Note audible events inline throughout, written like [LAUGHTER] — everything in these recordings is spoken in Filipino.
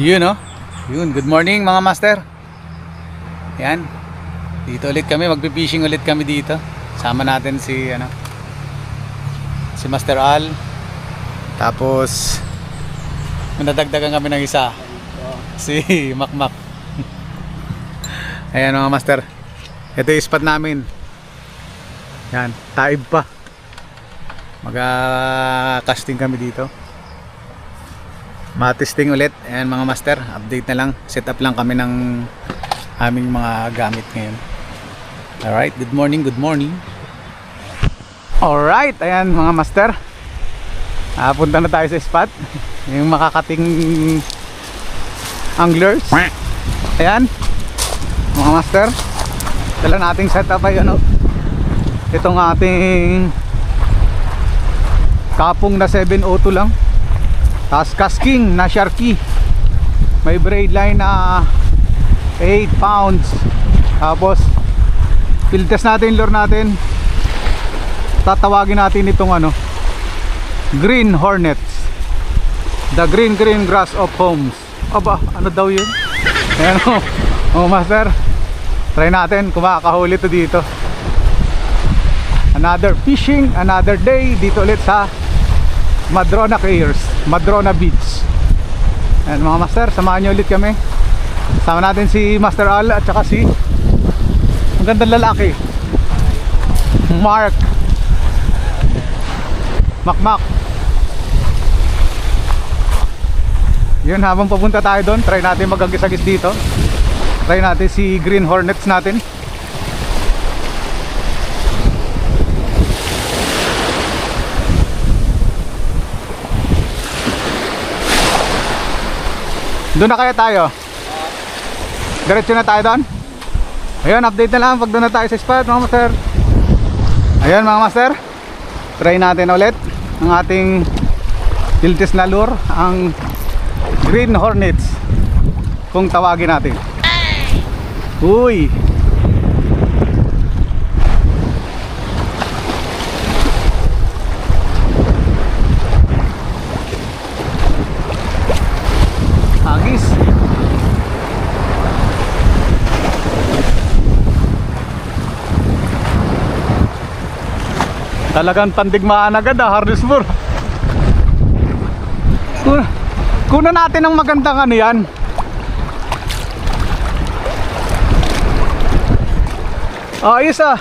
Yun oh. Yun, good morning mga master. Yan. Dito ulit kami, magpi-fishing ulit kami dito. Sama natin si ano si Master Al. Tapos mandadagdagan kami ng isa. Si [LAUGHS] Makmak. Ayan mga master. Ito yung spot namin. Yan, taib pa. Mag-casting kami dito. Matesting ulit. Ayan mga master, update na lang. Set up lang kami ng aming mga gamit ngayon. Alright, good morning, good morning. Alright, ayan mga master. Ah, punta na tayo sa spot. [LAUGHS] Yung makakating anglers. Ayan. Mga master. Dala nating setup ay ano. Itong ating kapong na 702 lang. Tapos casking na Sharky. May braid line na 8 pounds. Tapos field test natin, lure natin. Tatawagin natin itong ano Green Hornets. The green green grass of homes. Aba, ano daw yun? Ayan o. Oh, master. Try natin kung makakahuli to dito. Another fishing, another day dito ulit sa Madrona Cares, Madrona Beach. Ayan mga master, samahan nyo ulit kami. Sama natin si Master Al at saka si ang gandang lalaki. Mark. Makmak. Yun, habang papunta tayo doon, try natin magagis-agis dito. Try natin si Green Hornets natin. Doon na kaya tayo? Diretso na tayo doon? Ayun, update na lang pag doon na tayo sa spot mga master. Ayun mga master. Try natin ulit ang ating tiltis na lure, ang Green Hornets. Kung tawagin natin. Uy! Hagis. Talagang pandigmaan agad ah, Harrisburg. Kuna, kuna natin ang magandang ano yan. Ayos ah.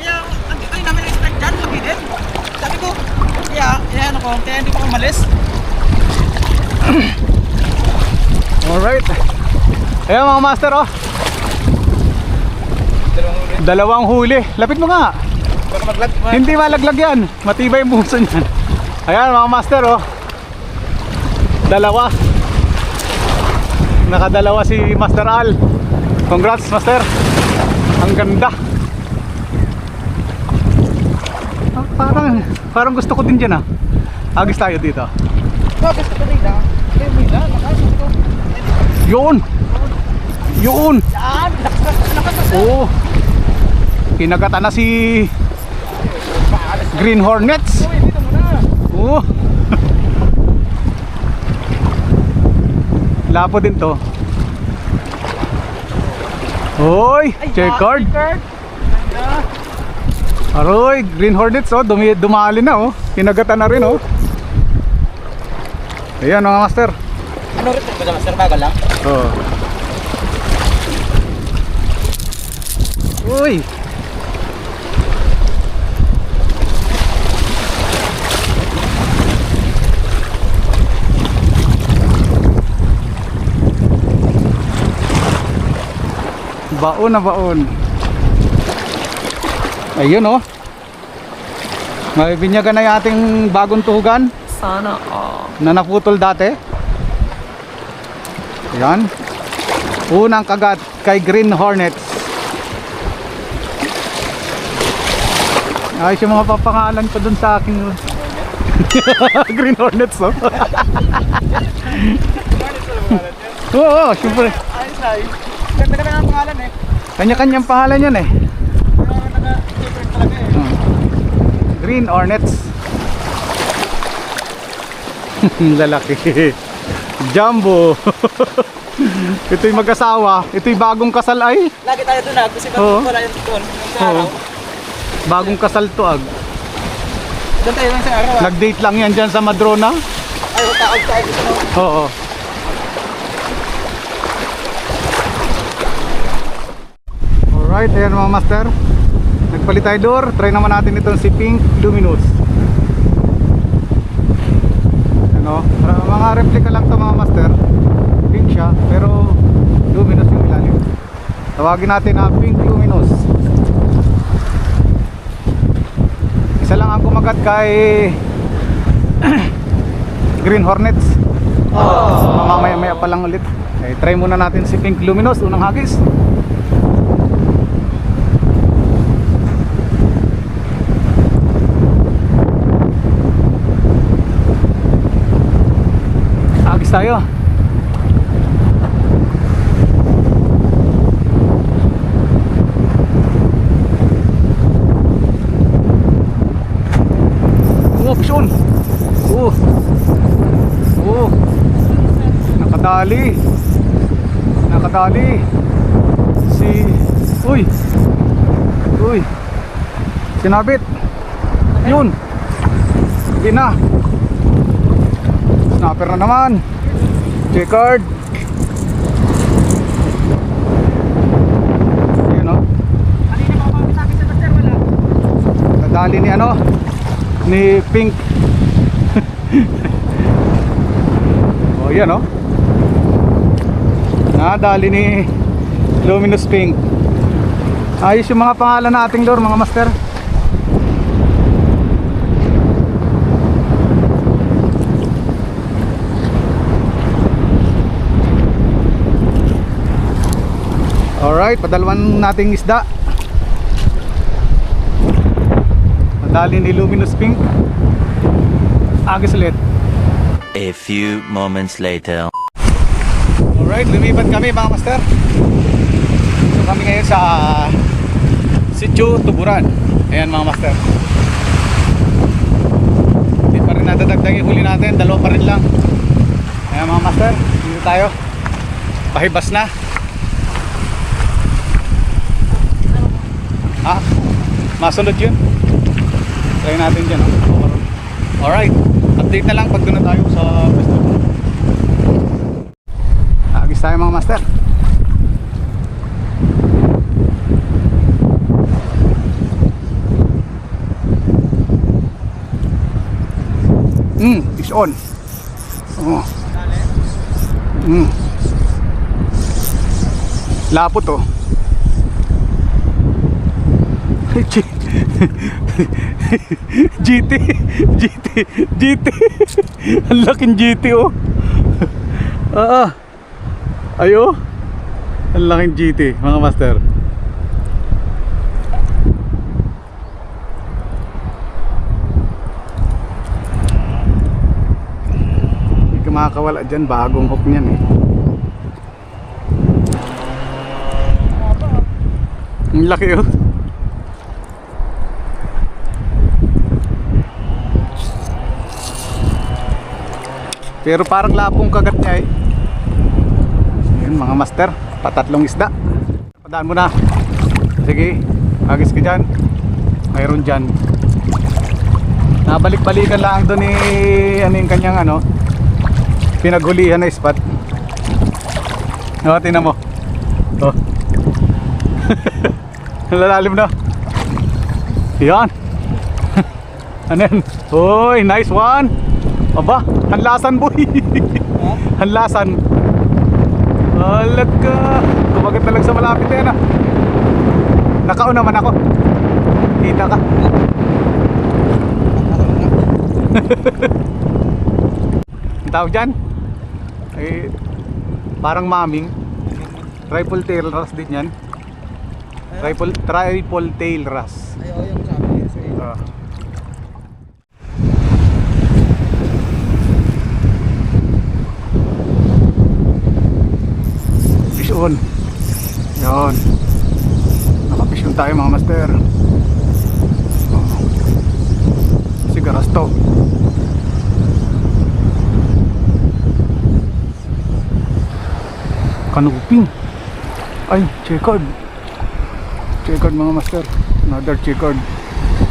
Kaya, ang ay namin expect dyan, lagi din. Sabi ko, kaya, kaya ano ko, kaya hindi ko umalis. [CLEARS THROAT] Alright. Ayan mga master oh. Dalawang huli. Lapit mo nga. Baka maglag, Hindi malaglag yan. Matibay yung buso niyan. Ayan mga master oh. Dalawa. Nakadalawa si Master Al. Congrats Master. Ang ganda. Ah, parang parang gusto ko din diyan ah. Agis tayo dito. oh, gusto ko ko, Yun. Yun. Oo. Kinagatan na si Green Hornets. Oo. [LAUGHS] Lapo din to. Hoy, checkered. Ganda. Aroy, Green Hornets oh, dumi dumali na oh. Kinagatan na rin oh. Ayan mga master. Ano rin ba sir? Bagal lang? Oh. Uy. Baon na baon. Ayun oh. May binyagan na yung ating bagong tuhugan Sana all. na naputol dati. Yan. Unang kagat kay Green Hornets. Ayos yung mga papangalan ko dun sa akin. [LAUGHS] Green Hornets, oh. [LAUGHS] Oo, oh, syempre. Ayos, ayos. Ganda ka na ang pangalan eh. Kanya-kanyang pangalan yan eh. Kaya naka-different talaga eh. Green Hornets. [LAUGHS] Lalaki. Jumbo. [LAUGHS] Ito'y mag-asawa. Ito'y bagong kasal ay. Lagi tayo doon ah, kasi bakit wala yung doon. Oo. Bagong kasal to ag. Doon tayo lang sa araw ah. Nag-date lang yan dyan sa Madrona. Ay, taog tayo? Oo. Alright, ayan mga master. Nagpalit tayo door. Try naman natin itong si Pink Luminous. Ano, para- mga replica lang to mga master. Pink siya, pero luminous yung ilalim. Tawagin natin na Pink Luminous. Isa lang ang kumagat kay [CLEARS THROAT] Green Hornets. So, mamaya-maya pa lang ulit. Eh, try muna natin si Pink Luminous, unang hagis. Hagis tayo. Oh, fish on. Oh. Oh. Nakadali. Nakadali. Si Uy. Uy. Sinabit. Yun. Sige na. Snapper na naman. Checkered. Yun wala. Nadali ni ano? Ni Pink. [LAUGHS] oh, yan oh. Nadali ni Luminous Pink. Ayos yung mga pangalan nating lure mga master. Alright, padalwan nating isda. Nadali ni Luminous Pink. Agis ulit. A few moments later. Alright, lumipat kami mga master. So kami ngayon sa Sitio Tuburan. Ayan mga master. Hindi pa rin nadadagdag yung huli natin. Dalawa pa rin lang. Ayan mga master. Dito tayo. Pahibas na. Ha? Masunod yun. Try natin dyan. Oh. Alright. Update na lang pag doon tayo sa pwesto. Agis tayo mga master. Hmm, fish on. Oh. Hmm. Lapo to. GT [LAUGHS] GT GT Ang laking GT oh. Ah Ayo. Ang laking GT mga master. Hindi ka makakawala dyan Bagong hook niyan eh. Ang laki oh Pero parang lapong kagat niya eh. Yun mga master, patatlong isda. Padaan mo na. Sige, agis ka dyan. Mayroon dyan. Nabalik-balikan lang doon ni ano yung kanyang ano pinaghulihan na spot. O, tinan mo. Oh. [LAUGHS] Lalalim na. Yan. [LAUGHS] ano yan? Uy, nice one. Aba, hanlasan boy. [LAUGHS] hanlasan. Alag ka. Kumagat na lang sa malapit yan ah. Nakauna man ako. Kita ka. [LAUGHS] Ang tawag dyan? Ay, parang maming. Triple tail ras din yan. Triple, triple tail ras. Ay, oo, yung sabi niya. Sige. Ah. Fish on. Yan. Nakafish on tayo mga master. Oh. Sigaras to. Kanuping. Ay, checkered. Checkered mga master. Another checkered.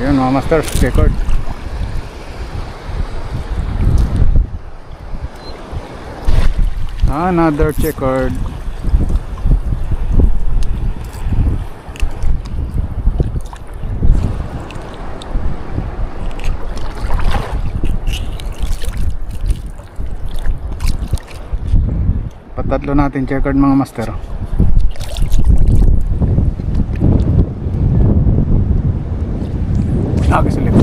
Ayan mga master, checkered. Another checkered. Patatlo natin checkered mga master. Agis ulit.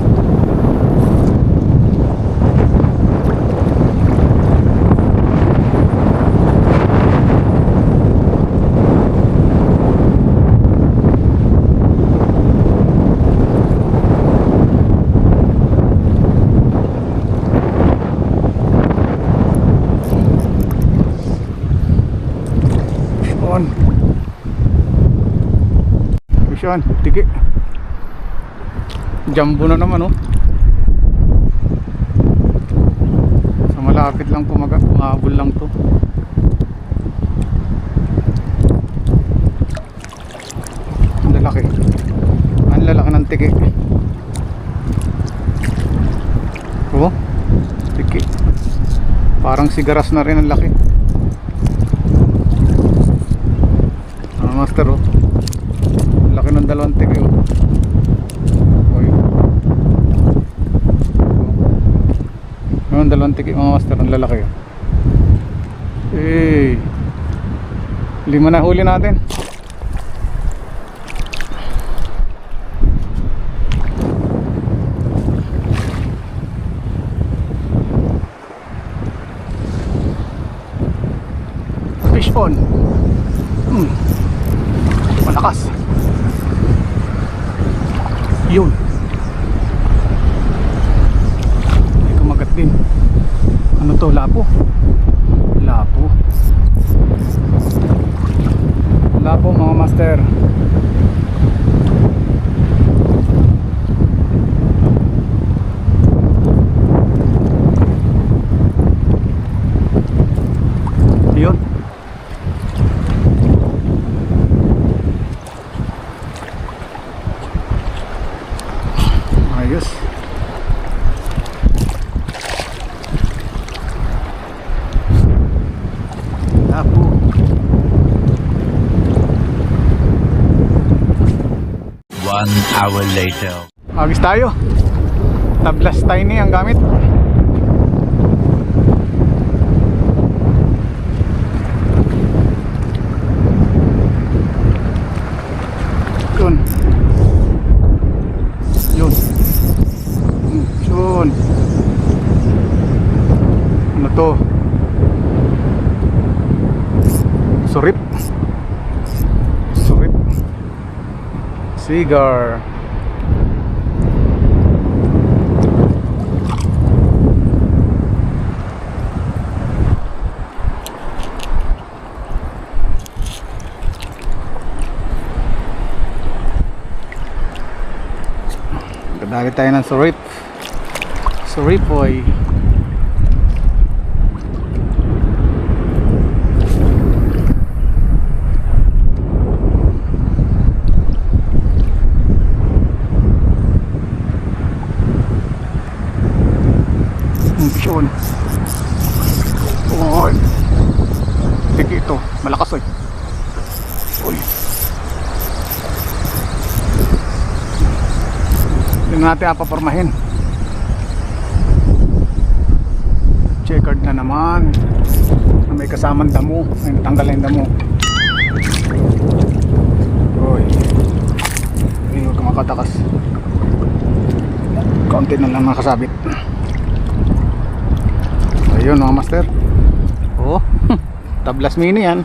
On. Vision, tiki. Jumbo na naman oh. Sa malapit lang pumaga, umabol lang to. Ang lalaki. Ang lalaki ng tiki. Oh, tiki. Parang sigaras na rin ang laki. Ah, master oh. Ang Laki ng dalawang tiki oh. Yung dalawang tiki mga master, ang lalaki oh. Eh. Lima na huli natin. Fish on. Master. Hour later. Agis tayo. Tablas tiny ang gamit. Yun. Yun. Hmm, Yun. Ano to? Surip. Surip. Cigar. Kadali tayo ng surip. Surip Yun. Oy. Tiki ito. Malakas oy. Uy. Yung natin apapormahin. Checkered na naman. Na may kasamang damo. Ay, natanggal na yung damo. Uy. Hindi huwag ka makatakas. Kaunti na lang nakasabit. Ayun mga master. Oh, [LAUGHS] tablas mini yan.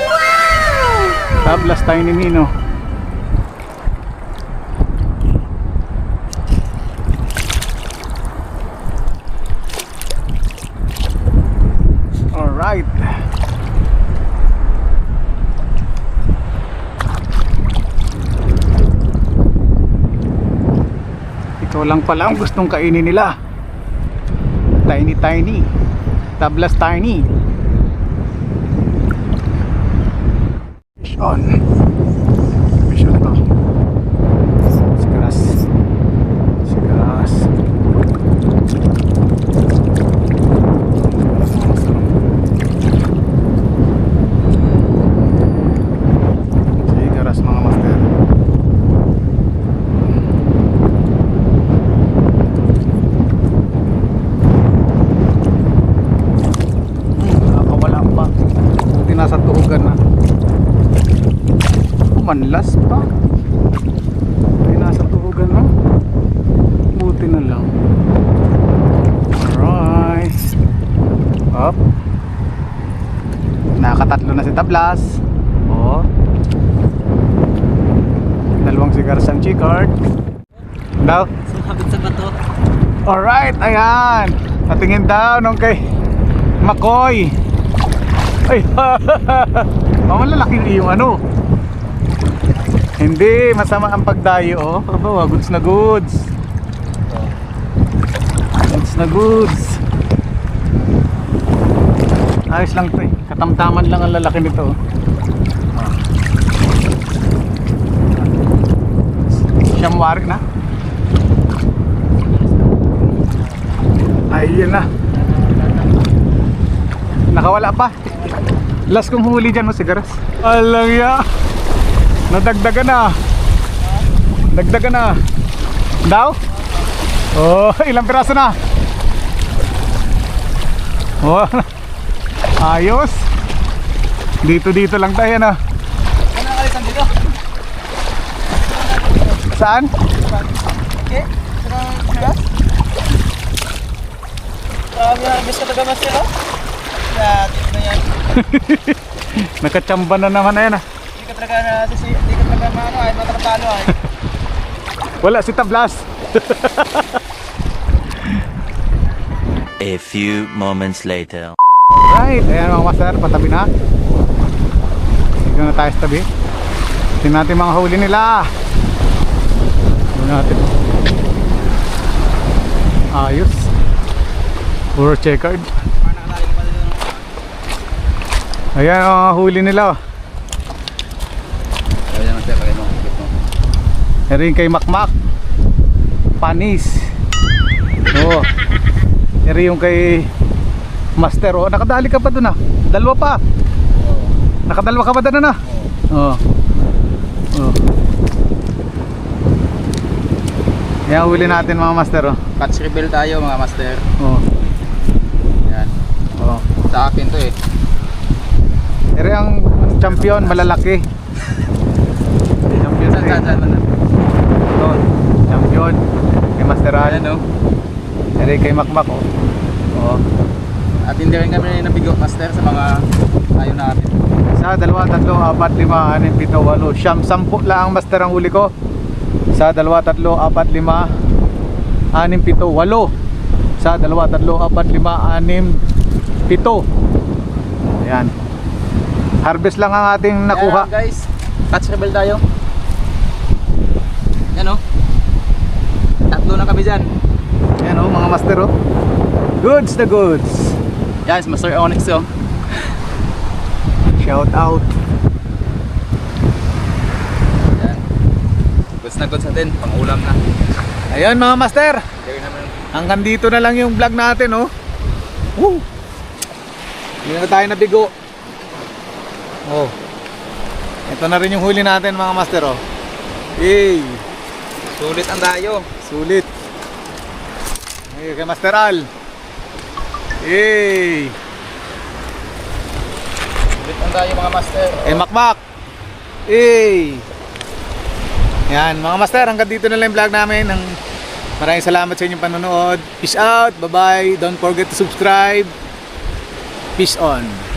Tablas tiny mino. Alright. Ito lang pala ang gustong kainin nila. Tiny tiny. Tablas Tarni. On. Manlas pa. Buti nasa tuugan na. Buti na lang. Alright. Up. Nakatatlo na si Tablas. Oh. Dalawang sigars ang chicard. Daw. Sumabit sa bato. Alright, ayan. Patingin daw nung kay Makoy. Ay, [LAUGHS] malalaki yung ano. Hindi, masama ang pagdayo, oh. Aba, goods na goods. Goods na goods. Ayos lang to eh. Katamtaman lang ang lalaki nito. Siyam warik na. Ayun na. Nakawala pa. Last kong huli dyan mo sigaras. Alang ya. Nadagdagan na. Dagdagan na. Daw? Oh, [LAUGHS] ilang piraso na? Oh. [LAUGHS] Ayos. Dito dito lang tayo na. Ano? Saan? Okay. [LAUGHS] Nakachamba na naman na yan ah. Hindi ka talaga na, sisi, hindi ka talaga maano, ay matatalo, ay. [LAUGHS] Wala si Tablas. [LAUGHS] A few moments later. Right, ayan mga master, patabi na. Dito na tayo sa tabi. Tingnan natin mga huli nila. Tingnan natin. Ayos. Puro checkered. Ayan mga huli nila. oh. Sabi na master, kaya mo, kipit mo. Meron kay Makmak. Panis. Oo. Meron yung kay Master. Oh, nakadali ka pa dun ah. Dalawa pa. Nakadalawa ka pa dun ah. Oo. Oo. Yan huli natin mga master oh. Catch rebel tayo, mga master. Oo. Yan. Oo. Sa akin to, eh. Ere ang champion malalaki. champion Saan, saan, saan, saan? Doon. Champion. Kay Master Al. Ayan, no? Ere kay Makmak oh. Oo. At hindi rin kami nabigo, master, sa mga ayaw natin. Sa dalawa, tatlo, apat, lima, anim, pito, walo, siyam, sampu lang ang master ang huli ko. Sa dalawa, tatlo, apat, lima, anim, pito, walo. Sa dalawa, tatlo, apat, lima, anim, pito. Ayan. Harvest lang ang ating nakuha. Ayan, guys, catch rebel tayo. Yan, oh. Tatlo na kami dyan. Ayan oh, mga master oh. Goods na goods. Guys, Master Onyx, oh. Shout out. Yan. Goods na goods natin, pang ulam na. Ayan mga master. Hanggang dito na lang yung vlog natin oh. Woo! Hindi na tayo nabigo. Oh. Ito na rin yung huli natin mga master oh. Yay! Sulit ang dayo. Sulit. Ay, kay Master Al. Yay! Sulit ang dayo, mga master. Kay Makmak. Yay! Yan, mga master, hanggang dito na lang yung vlog namin. Ang maraming salamat sa inyong panonood. Peace out, bye-bye. Don't forget to subscribe. Peace on.